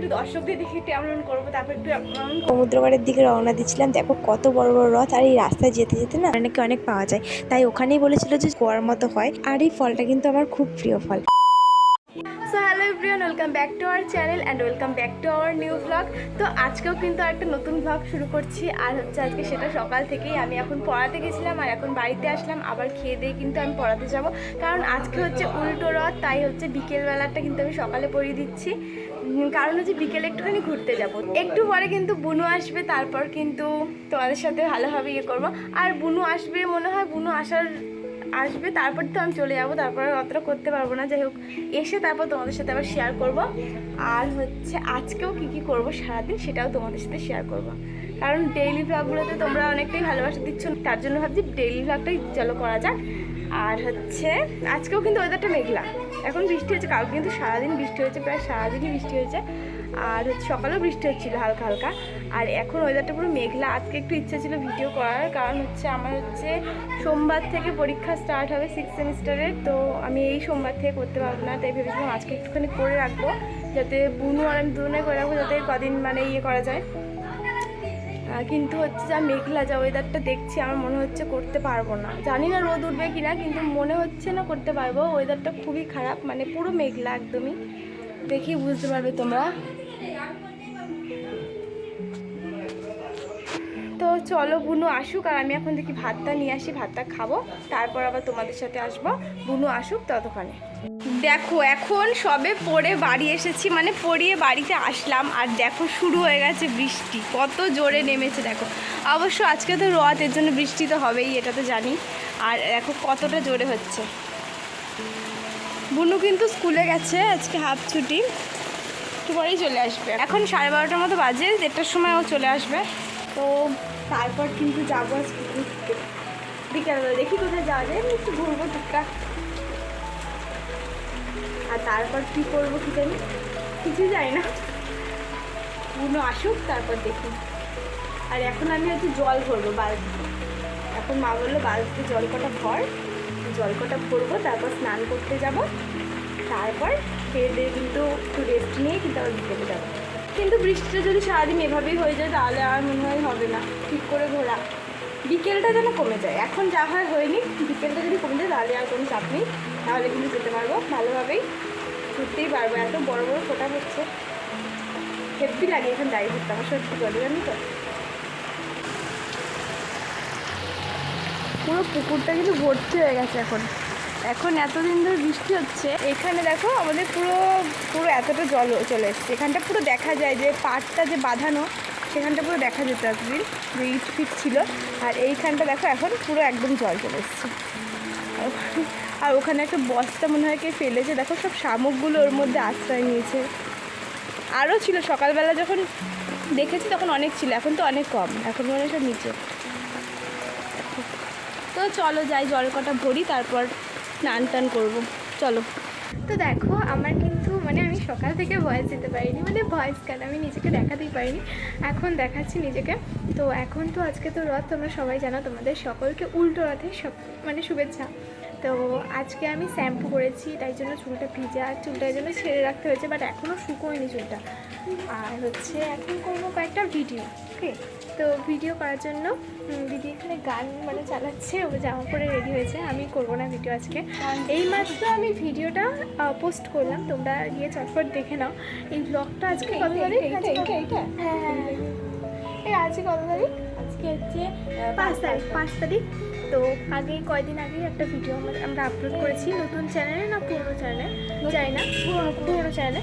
একটু দর্শকদের দেখে একটু করব, তারপর একটু দিকে রওনা দিচ্ছিলাম। দেখো কত বড় বড় রথ আর এই রাস্তায় যেতে যেতে না অনেকে অনেক পাওয়া যায়। তাই ওখানেই বলেছিল যে গোয়ার মতো হয়। আর এই ফলটা কিন্তু আমার খুব প্রিয় ফল। Everyone welcome back to our channel and welcome back to our new blog তো আজকেও কিন্তু একটা নতুন ব্লগ শুরু করছি। আর হচ্ছে আজকে সেটা সকাল থেকেই আমি এখন পড়াতে গেছিলাম আর এখন বাড়িতে আসলাম। আবার খেয়ে দিয়ে কিন্তু আমি পড়াতে যাব। কারণ আজকে হচ্ছে উল্টো রথ, তাই হচ্ছে বিকেলবেলাটা কিন্তু আমি সকালে পড়িয়ে দিচ্ছি। কারণ হচ্ছে বিকেলে একটুখানি ঘুরতে যাব। একটু পরে কিন্তু বুনু আসবে, তারপর কিন্তু তোমাদের সাথে ভালোভাবে ইয়ে করব। আর বুনু আসবে মনে হয়, বুনু আসার আসবে, তারপর তো আমি চলে যাব, তারপর অতটা করতে পারব না। যাই হোক, এসে তারপর তোমাদের সাথে আবার শেয়ার করব। আর হচ্ছে আজকেও কী কী করব সারাদিন সেটাও তোমাদের সাথে শেয়ার করব। কারণ ডেইলি ভ্লগগুলোতে তোমরা অনেকটাই ভালোবাসা দিচ্ছ, তার জন্য ভাবছি ডেইলি ভ্লগটাই চলো করা যাক। আর হচ্ছে আজকেও কিন্তু ওয়েদারটা মেঘলা। এখন বৃষ্টি হচ্ছে, কালকে কিন্তু সারাদিন বৃষ্টি হয়েছে, প্রায় সারাদিনই বৃষ্টি হয়েছে। আর হচ্ছে সকালেও বৃষ্টি হচ্ছিল হালকা হালকা। আর এখন ওয়েদারটা পুরো মেঘলা। আজকে একটু ইচ্ছা ছিল ভিডিও করার, কারণ হচ্ছে আমার হচ্ছে সোমবার থেকে পরীক্ষা স্টার্ট হবে সিক্স সেমিস্টারের তো আমি এই সোমবার থেকে করতে পারব না, তাই ভেবেছিলাম আজকে একটুখানি করে রাখব, যাতে বুনু আর আমি দুজনে করে রাখব, যাতে কদিন মানে ইয়ে করা যায়। কিন্তু হচ্ছে যা মেঘলা, যা ওয়েদারটা দেখছি, আমার মনে হচ্ছে করতে পারব না। জানি না রোদ উঠবে কি না কিন্তু মনে হচ্ছে না করতে পারব। ওয়েদারটা খুবই খারাপ মানে পুরো মেঘলা একদমই। দেখি, বুঝতে পারবে তোমরা। চলো বুনু আসুক আর আমি এখন দেখি ভাতটা নিয়ে আসি, ভাতটা খাব। তারপর আবার তোমাদের সাথে আসব। বুনু আসুক ততক্ষণে। দেখো, এখন সবে পড়ে বাড়ি এসেছি মানে পড়িয়ে বাড়িতে আসলাম। আর দেখো, শুরু হয়ে গেছে বৃষ্টি। কত জোরে নেমেছে, দেখো। অবশ্য আজকে তো রথ এর জন্য বৃষ্টি তো হবেই, এটা তো জানি। আর দেখো, কতটা জোরে হচ্ছে। বুনু কিন্তু স্কুলে গেছে, আজকে হাফ ছুটি। একটু পরেই চলে আসবে। এখন সাড়ে বারোটার মতো বাজে, দেড়টার সময় ও চলে আসবে। তো তারপর কিন্তু যাব আজকে ঘুরতে। বিকেলবেলা দেখি কোথায় যাওয়া যায়, আমি একটু ঘুরবো টুকটাক। আর তারপর কী করব কি জানি? কিছু জানি না। বুনো আসুক, তারপর দেখি। আর এখন আমি হচ্ছে জল ভরবো বালতিতে এখন মা বলল, বালতিতে জল কটা ভর, জল কটা ভরবো, তারপর স্নান করতে যাব। তারপর খেয়ে দিয়ে কিন্তু একটু রেস্ট নিয়ে কিন্তু আবার বিকেলে যাব। কিন্তু বৃষ্টিটা যদি সারাদিন এভাবেই হয়ে যায়, তাহলে আর মনে হয় হবে না। ঠিক করে ঘোরা। বিকেলটা যেন কমে যায়। এখন যা হয় হয়নি, বিকেলটা যদি কমে যায়, তাহলে আর কোনো চাপ নেই। তাহলে কিন্তু যেতে পারব ভালোভাবেই। ঘুরতেই পারব। এত বড় বড় ফোটা হচ্ছে। হেভি লাগে এখন দাঁড়িয়ে ঘুরতে। আমার সত্যি করে জানি তো? পুরো পুকুরটা কিন্তু ভর্তি হয়ে গেছে এখন। এখন এতদিন ধরে বৃষ্টি হচ্ছে, এখানে দেখো আমাদের পুরো পুরো এতটা জল চলে এসছে। এখানটা পুরো দেখা যায় যে পাটটা যে বাঁধানো, সেখানটা পুরো দেখা যেত এতদিন যে ইট ফিট ছিল। আর এইখানটা দেখো এখন পুরো একদম জল চলে এসছে। আর ওখানে একটা বস্তা মনে হয় কে ফেলেছে। দেখো সব শামুকগুলো ওর মধ্যে আশ্রয় নিয়েছে। আরও ছিল, সকালবেলা যখন দেখেছি তখন অনেক ছিল, এখন তো অনেক কম, এখন মনে হয় সব নিচে। তো চলো যাই, জল কটা ভরি, তারপর স্নান টান করব। চলো। তো দেখো, আমার কিন্তু মানে আমি সকাল থেকে ভয়েস দিতে পারিনি মানে ভয়েস কেন আমি নিজেকে দেখাতেই পারিনি। এখন দেখাচ্ছি নিজেকে। তো এখন তো আজকে তো রথ, তোমরা সবাই জানো, তোমাদের সকলকে উল্টো রথে সব মানে শুভেচ্ছা। তো আজকে আমি শ্যাম্পু করেছি, তাই জন্য চুলটা ভিজা, আর চুলটা এই জন্য ছেড়ে রাখতে হয়েছে বাট এখনও শুকোয়নি চুলটা। আর হচ্ছে, এখন করব কয়েকটা ভিডিও ওকে তো ভিডিও করার জন্য দিদি এখানে গান মানে চালাচ্ছে ও জামা পরে রেডি হয়েছে আমি করব না ভিডিও আজকে। এই মাত্র আমি ভিডিওটা পোস্ট করলাম তোমরা গিয়ে চটপট দেখে নাও। এই ব্লগটা আজকে কত তারিখ হ্যাঁ হ্যাঁ হ্যাঁ। এই আজকে কত তারিখ আজকে হচ্ছে পাঁচ তারিখ। পাঁচ তারিখ। তো আগে কয়দিন আগে একটা ভিডিও আমরা আপলোড করেছি নতুন চ্যানেলে না পুরনো চ্যানেলে জানি না। পুরনো পুরনো চ্যানেলে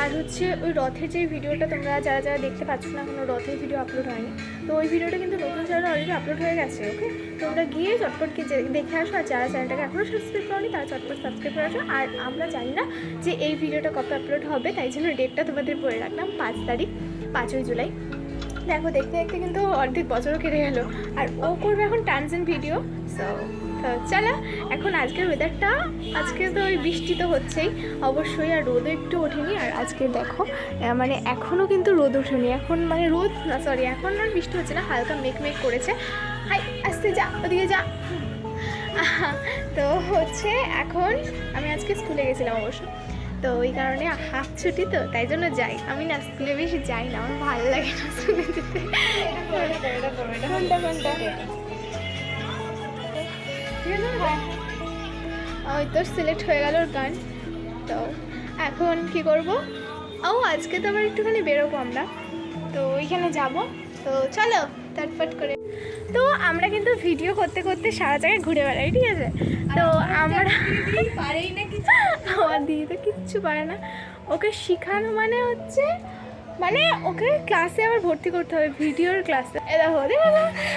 আর হচ্ছে ওই রথের যে ভিডিওটা তোমরা যারা যারা দেখতে পাচ্ছ না কোনো, রথের ভিডিও আপলোড হয়নি, তো ওই ভিডিওটা কিন্তু নতুন চ্যানেলে অলরেডি আপলোড হয়ে গেছে ওকে তোমরা গিয়ে চটপট গিয়ে দেখে আসো আর যারা চ্যানেলটাকে এখনও সাবস্ক্রাইব করনি, তারা চটপট সাবস্ক্রাইব করে আসো। আর আমরা জানি না যে এই ভিডিওটা কবে আপলোড হবে, তাই জন্য ডেটটা তোমাদের বলে রাখলাম, পাঁচ তারিখ, পাঁচই জুলাই। দেখো, দেখতে দেখতে কিন্তু অর্ধেক বছরও কেটে গেল। আর ও করবে এখন টানজেন ভিডিও সো তো চলো, এখন আজকের ওয়েদারটা আজকে তো ওই বৃষ্টি তো হচ্ছেই। অবশ্যই আর রোদও একটু ওঠেনি, আর আজকে দেখো মানে এখনও কিন্তু রোদ ওঠেনি। এখন মানে রোদ, না সরি এখন আর বৃষ্টি হচ্ছে না, হালকা মেঘ মেঘ করেছে। হাই, আসতে যা, ওদিকে যা। তো হচ্ছে এখন আমি আজকে স্কুলে গেছিলাম অবশ্য। তো ওই কারণে হাফ ছুটি তো, তাই জন্য যাই। আমি না, স্কুলে বেশি যাই না, আমার ভালো লাগে না স্কুলে যেতে। কোনটা কোনটা। ওই তো সিলেক্ট হয়ে গেল ওর গান। তো এখন কি করব? ও আজকে তো আবার একটুখানি বেরোবো আমরা। তো ওইখানে যাব। তো চলো তটপট করে। তো আমরা কিন্তু ভিডিও করতে করতে সারা জায়গায় ঘুরে বেড়াই ঠিক আছে? তো আমরা পারেই না কিছু। আমার দিদি তো কিচ্ছু পারে না। ওকে শেখানো মানে হচ্ছে মানে ওকে ক্লাসে আবার ভর্তি করতে হবে ভিডিওর ক্লাসে এরা দেখো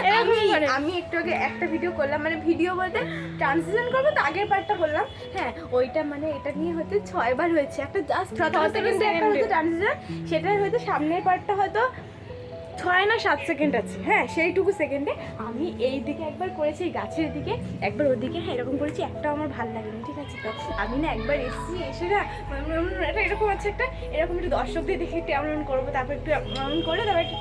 এরকম আমি আমি একটু আগে একটা ভিডিও করলাম মানে ভিডিও বলতে ট্রান্সলেশন করব তো আগের পার্টটা বললাম। হ্যাঁ ওইটা মানে এটা নিয়ে হয়তো ছয়বার হয়েছে একটা জাস্ট প্রথম সেকেন্ডে একটা. হয়তো ট্রান্সলেশন সেটার হয়তো সামনের পার্টটা হয়তো ছয় না সাত সেকেন্ড আছে। হ্যাঁ সেইটুকু সেকেন্ডে আমি এই দিকে একবার করেছি এই গাছের দিকে একবার ওদিকে হ্যাঁ এরকম করেছি একটাও আমার ভালো লাগেনি ঠিক আছে? তো আমি না একবার এসেছি এসে না একটা এরকম আছে একটা এরকম একটু দর্শকদের দেখে একটু এমন করব তারপর একটু এমন করে তারপর একটু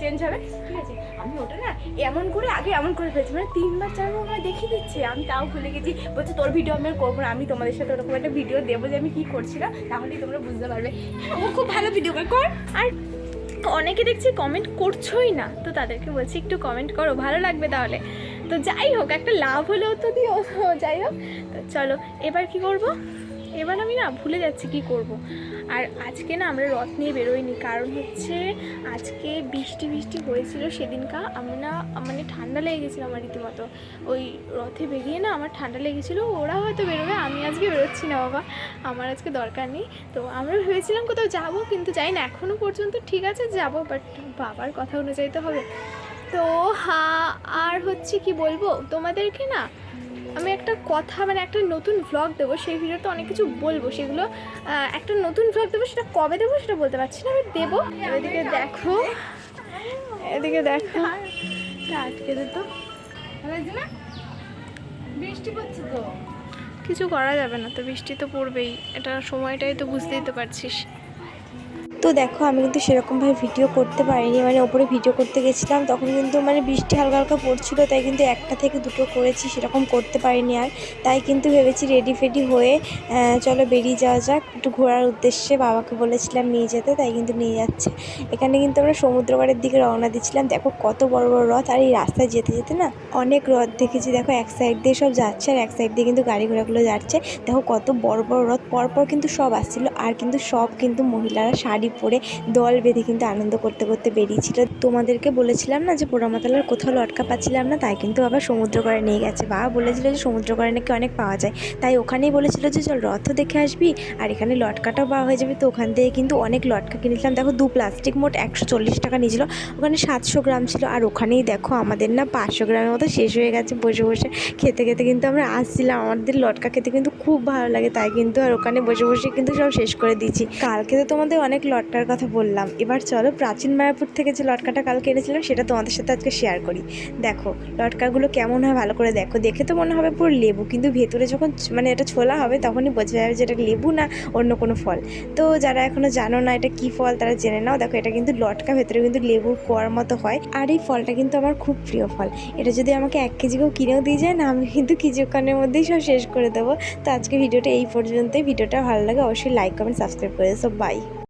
চেঞ্জ হবে ঠিক আছে? আমি ওটা না এমন করে আগে এমন করে ফেলেছি মানে তিনবার চারবার আমার দেখিয়ে দিচ্ছে আমি তাও ভুলে গেছি বলছে তোর ভিডিও আমি করব না আমি তোমাদের সাথে ওরকম একটা ভিডিও দেবো যে আমি কী করছিলাম তাহলেই তোমরা বুঝতে পারবে। হ্যাঁ, ও খুব ভালো ভিডিও কর আর অনেকে দেখছি কমেন্ট করছোই না। তো তাদেরকে বলছি, একটু কমেন্ট করো, ভালো লাগবে তাহলে। তো যাই হোক, একটা লাভ হলেও তো দিও। যাই হোক, তো চলো, এবার কি করব? এবার আমি না ভুলে যাচ্ছি কি করব। আর আজকে না আমরা রথ নিয়ে বেরোইনি, কারণ হচ্ছে আজকে বৃষ্টি বৃষ্টি হয়েছিল সেদিনকা। আমি না মানে ঠান্ডা লেগে গেছিল আমার রীতিমতো। ওই রথে বেরিয়ে না আমার ঠান্ডা লেগেছিলো, ওরা হয়তো বেরোবে, আমি আজকে বেরোচ্ছি না বাবা, আমার আজকে দরকার নেই। তো আমরা ভেবেছিলাম কোথাও যাব, কিন্তু যাই না এখনও পর্যন্ত ঠিক আছে যাব বাট বাবার কথা অনুযায়ী তো হবে। তো হা, আর হচ্ছে কি বলব, তোমাদেরকে না আমি একটা কথা মানে একটা নতুন ভ্লগ দেবো সেই ভিডিওতে অনেক কিছু বলব। সেগুলো একটা নতুন ভ্লগ দেবো সেটা কবে দেবো সেটা বলতে পারছি না আমি দেবো। এদিকে দেখো এদিকে দেখো। আটকে দিত বৃষ্টি পড়ছে তো? কিছু করা যাবে না তো বৃষ্টি তো পড়বেই। এটা সময়টাই তো বুঝতেই তো পারছিস। তো দেখো, আমি কিন্তু সেরকমভাবে ভিডিও করতে পারিনি। মানে ওপরে ভিডিও করতে গেছিলাম, তখন কিন্তু মানে বৃষ্টি হালকা হালকা পড়ছিল, তাই কিন্তু একটা থেকে দুটো করেছি, সেরকম করতে পারিনি আর। তাই কিন্তু ভেবেছি রেডি ফেডি হয়ে চলো বেরিয়ে যাওয়া যাক। একটু ঘোরার উদ্দেশ্যে বাবাকে বলেছিলাম নিয়ে যেতে, তাই কিন্তু নিয়ে যাচ্ছে। এখানে কিন্তু আমরা সমুদ্রপাড়ের দিকে রওনা দিচ্ছিলাম। দেখো কত বড় বড় রথ, আর এই রাস্তায় যেতে যেতে না অনেক রথ দেখেছি। দেখো এক সাইড দিয়ে সব যাচ্ছে, আর এক সাইড দিয়ে কিন্তু গাড়ি ঘোড়াগুলো যাচ্ছে। দেখো কত বড় বড় রথ, পরপর কিন্তু সব আসছিল, আর কিন্তু সব কিন্তু মহিলারা শাড়ি পরে দল বেঁধে কিন্তু আনন্দ করতে করতে বেরিয়েছিল। তোমাদেরকে বলেছিলাম না যে পোড়ামাতালার কোথাও লটকা পাচ্ছিলাম না, তাই কিন্তু আবার সমুদ্র করে নিয়ে গেছে। বাবা বলেছিল যে সমুদ্র করে নাকি অনেক পাওয়া যায়। তাই ওখানেই বলেছিল যে চল রথও দেখে আসবি, আর এখানে লটকাটাও পাওয়া হয়ে যাবে। তো ওখান থেকে কিন্তু অনেক লটকা কিনেছিলাম। দেখো দু প্লাস্টিক মোট একশো চল্লিশ টাকা নিয়েছিল, ওখানে সাতশো গ্রাম ছিল। আর ওখানেই দেখো আমাদের না পাঁচশো গ্রামের মতো শেষ হয়ে গেছে বসে বসে। খেতে খেতে কিন্তু আমরা আসছিলাম। আমাদের লটকা খেতে কিন্তু খুব ভালো লাগে, তাই কিন্তু আর ওখানে বসে বসে কিন্তু সব শেষ করে দিয়েছি। কালকে তো তোমাদের অনেক লটকার কথা বললাম। এবার চলো প্রাচীন মায়াপুর থেকে যে লটকাটা কালকে এনেছিলাম, সেটা তোমাদের সাথে আজকে শেয়ার করি। দেখো, লটকাগুলো কেমন হয় ভালো করে দেখো। দেখে তো মনে হবে পুরো লেবু, কিন্তু ভেতরে যখন মানে এটা ছোলা হবে, তখনই বোঝা যাবে যে এটা লেবু না অন্য কোনো ফল। তো যারা এখনও জানো না এটা কি ফল, তারা জেনে নাও। দেখো, এটা কিন্তু লটকা, ভেতরে কিন্তু লেবুর কোয়ার মতো হয়। আর এই ফলটা কিন্তু আমার খুব প্রিয় ফল। এটা যদি আমাকে এক কেজি কেউ কিনেও দিয়ে যায়, না আমি কিন্তু কিছুক্ষণের মধ্যেই সব শেষ করে দেবো। তো আজকে ভিডিওটা এই পর্যন্তই। ভিডিওটা ভালো লাগে, অবশ্যই লাইক কমেন্ট সাবস্ক্রাইব করে সব বাই